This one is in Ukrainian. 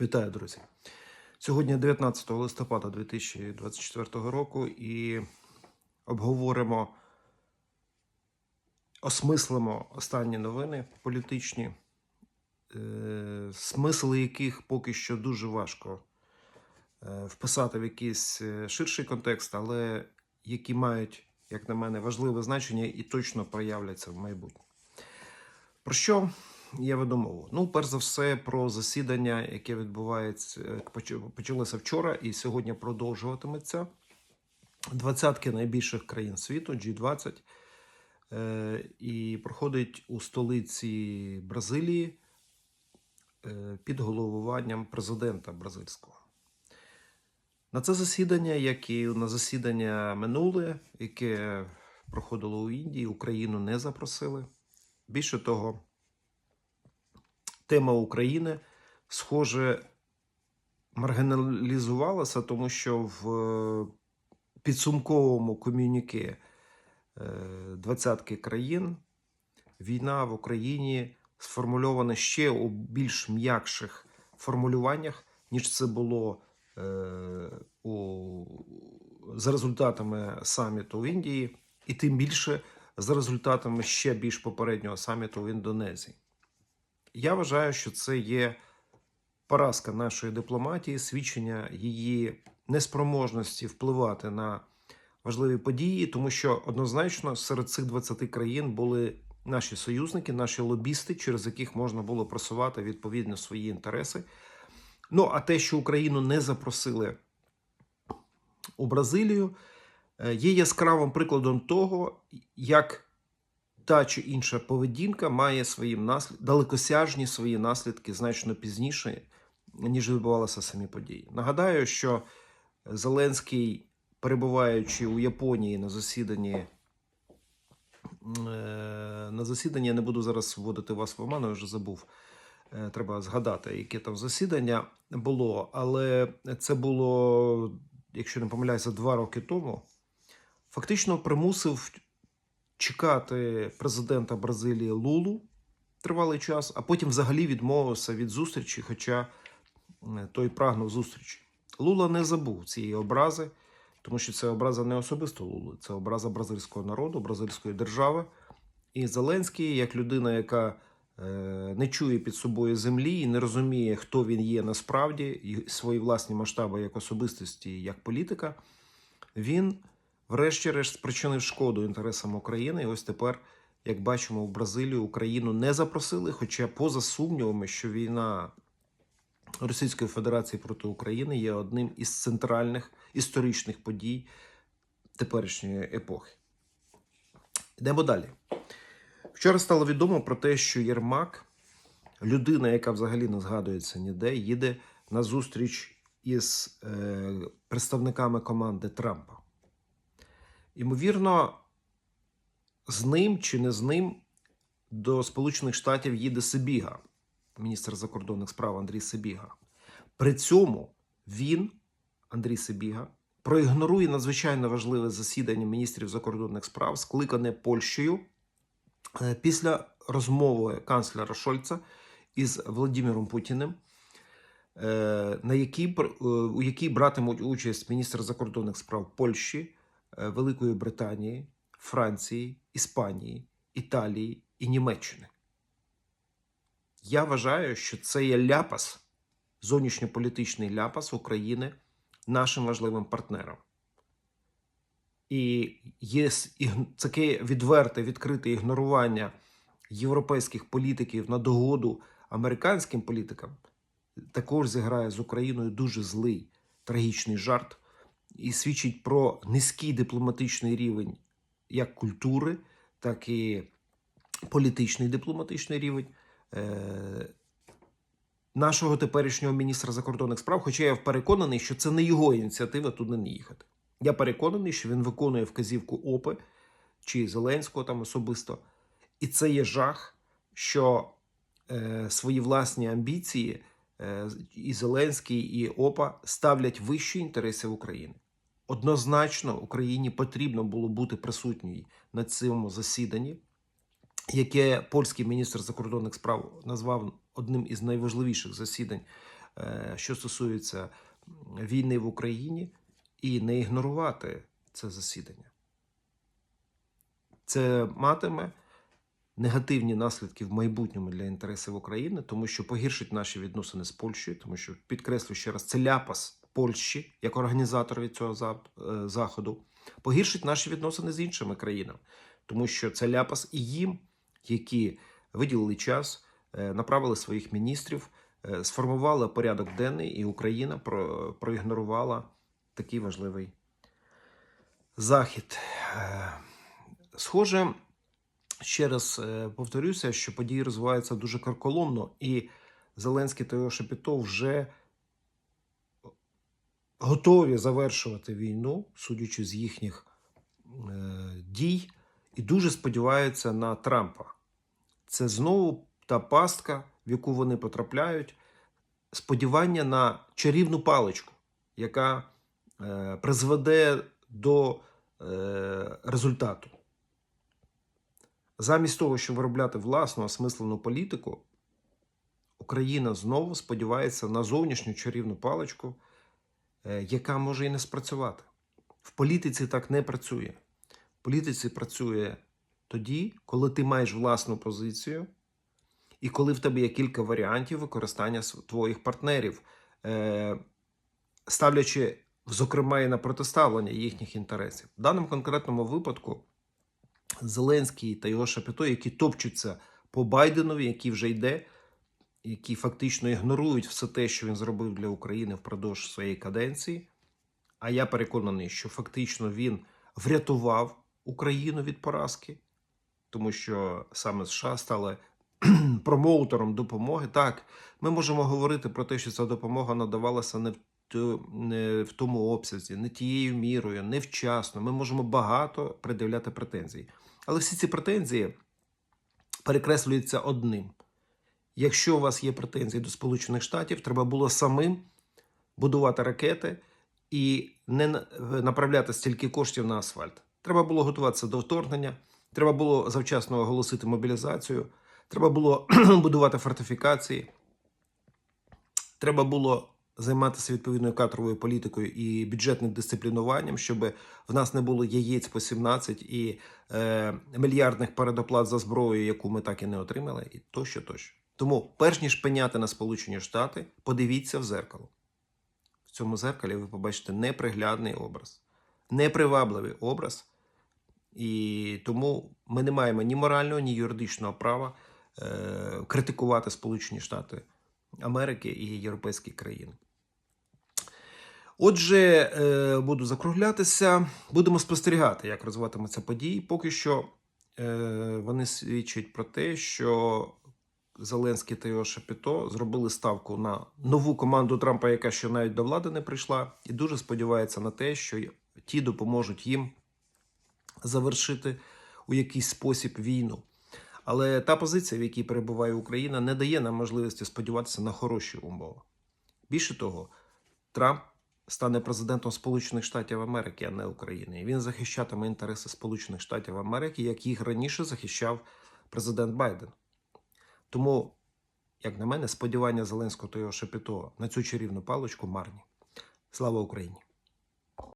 Вітаю, друзі. Сьогодні 19 листопада 2024 року і обговоримо, осмислимо останні новини політичні, е, смисл яких поки що дуже важко е, вписати в якийсь е, ширший контекст, але які мають, як на мене, важливе значення і точно проявляться в майбутньому. Про що я веду? Ну, перш за все, про засідання, яке відбувається, е, почалося вчора і сьогодні продовжуватиметься. Двадцятки найбільших країн світу, G20, е, і проходить у столиці Бразилії е, під головуванням президента бразильського. На це засідання, як і на засідання минуле, яке проходило у Індії, Україну не запросили. Більше того, тема України, схоже, маргіналізувалася, тому що в е, підсумковому комюніке е, двадцятки країн війна в Україні сформульована ще у більш м'якших формулюваннях, ніж це було е, у, за результатами саміту в Індії, і тим більше за результатами ще більш попереднього саміту в Індонезії. Я вважаю, що це є поразка нашої дипломатії, свідчення її неспроможності впливати на важливі події, тому що однозначно серед цих 20 країн були наші союзники, наші лобісти, через яких можна було просувати відповідно свої інтереси. Ну а те, що Україну не запросили у Бразилію, е, є яскравим прикладом того, як та чи інша поведінка має свої наслід... далекосяжні свої наслідки значно пізніше, ніж відбувалися самі події. Нагадаю, що Зеленський, перебуваючи у Японії на засіданні, е, на засіданні, я не буду зараз вводити вас в оману, я вже забув. Е, Треба згадати, яке там засідання було, але це було, якщо не помиляюся, два роки тому. Фактично примусив чекати президента Бразилії Лулу тривалий час, а потім взагалі відмовився від зустрічі, хоча е, той прагнув зустрічі. Лула не забув цієї образи, тому що це образа не особисто Лули, це образа бразильського народу, бразильської держави. І Зеленський, як людина, яка е, не чує під собою землі і не розуміє, хто він є насправді, і свої власні масштаби як особистості, як політика, він врешті-решт спричинив шкоду інтересам України. І ось тепер, як бачимо, в Бразилію Україну не запросили. Хоча, поза сумнівами, що війна Російської Федерації проти України є одним із центральних історичних подій теперішньої епохи. Йдемо далі. Вчора стало відомо про те, що Єрмак, людина, яка взагалі не згадується ніде, їде на зустріч із е, представниками команди Трампа. Ймовірно, з ним чи не з ним до Сполучених Штатів їде Сибіга, міністр закордонних справ Андрій Сибіга. При цьому він, Андрій Сибіга, проігнорує надзвичайно важливе засідання міністрів закордонних справ, скликане Польщею е, після розмови канцлера Шольца із Володимиром Путіним, е, на якій, е, у якій братимуть участь міністр закордонних справ Польщі, Великої Британії, Франції, Іспанії, Італії і Німеччини. Я вважаю, що це є ляпас, зовнішньополітичний ляпас України нашим важливим партнерам. І є таке відверте, відкрите ігнорування європейських політиків на догоду американським політикам також зіграє з Україною дуже злий трагічний жарт і свідчить про низький дипломатичний рівень як культури, так і політичний дипломатичний рівень е, нашого теперішнього міністра закордонних справ. Хоча я переконаний, що це не його ініціатива туди не їхати. Я переконаний, що він виконує вказівку ОПИ чи Зеленського там особисто. І це є жах, що е, свої власні амбіції е, і Зеленський, і ОПА ставлять вищі інтереси України. Однозначно, Україні потрібно було бути присутньою на цьому засіданні, яке польський міністр закордонних справ назвав одним із найважливіших засідань е, що стосується війни в Україні, і не ігнорувати це засідання. Це матиме негативні наслідки в майбутньому для інтересів України, тому що погіршить наші відносини з Польщею, тому що підкреслю ще раз, це ляпас Польщі як організатор від цього е, заходу, погіршить наші відносини з іншими країнами, тому що це ляпас і їм, які виділили час, е, направили своїх міністрів, е, сформували порядок денний, і Україна проігнорувала такий важливий захід. Схоже, ще раз повторюся, що події розвиваються дуже карколомно, і Зеленський та його Шепетов вже готові завершувати війну, судячи з їхніх е, дій, і дуже сподіваються на Трампа. Це знову та пастка, в яку вони потрапляють, сподівання на чарівну паличку, яка е, призведе до е, результату. Замість того, щоб виробляти власну осмислену політику, Україна знову сподівається на зовнішню чарівну паличку, яка може і не спрацювати. В політиці так не працює. В політиці працює тоді, коли ти маєш власну позицію, і коли в тебе є кілька варіантів використання твоїх партнерів, е, ставлячи, зокрема, і на протиставлення їхніх інтересів. В даному конкретному випадку Зеленський та його Шапіто, які топчуться по Байденові, який вже йде, які фактично ігнорують все те, що він зробив для України впродовж своєї каденції. А я переконаний, що фактично він врятував Україну від поразки, тому що саме США стали промоутером допомоги. Так, ми можемо говорити про те, що ця допомога надавалася не в, не в тому обсязі, не тією мірою, невчасно. Ми можемо багато пред'являти претензій. Але всі ці претензії перекреслюються одним. Якщо у вас є претензії до Сполучених Штатів, треба було самим будувати ракети і не направляти стільки коштів на асфальт. Треба було готуватися до вторгнення, треба було завчасно оголосити мобілізацію, треба було будувати фортифікації, треба було займатися відповідною кадровою політикою і бюджетним дисциплінуванням, щоб в нас не було яєць по 17 і е, мільярдних передоплат за зброю, яку ми так і не отримали, і тощо, тощо. Тому, перш ніж пеняти на Сполучені Штати, подивіться в зеркало. В цьому зеркалі ви побачите неприглядний образ, непривабливий образ. І тому ми не маємо ні морального, ні юридичного права е, критикувати Сполучені Штати Америки і європейські країни. Отже, е, буду закруглятися, будемо спостерігати, як розвиватимуться події. Поки що е, вони свідчать про те, що Зеленський та його Шапіто зробили ставку на нову команду Трампа, яка ще навіть до влади не прийшла, і дуже сподіваються на те, що ті допоможуть їм завершити у якийсь спосіб війну. Але та позиція, в якій перебуває Україна, не дає нам можливості сподіватися на хороші умови. Більше того, Трамп стане президентом Сполучених Штатів Америки, а не України. І він захищатиме інтереси Сполучених Штатів Америки, як їх раніше захищав президент Байден. Тому, як на мене, сподівання Зеленського та його Шепіто на цю чарівну паличку марні. Слава Україні!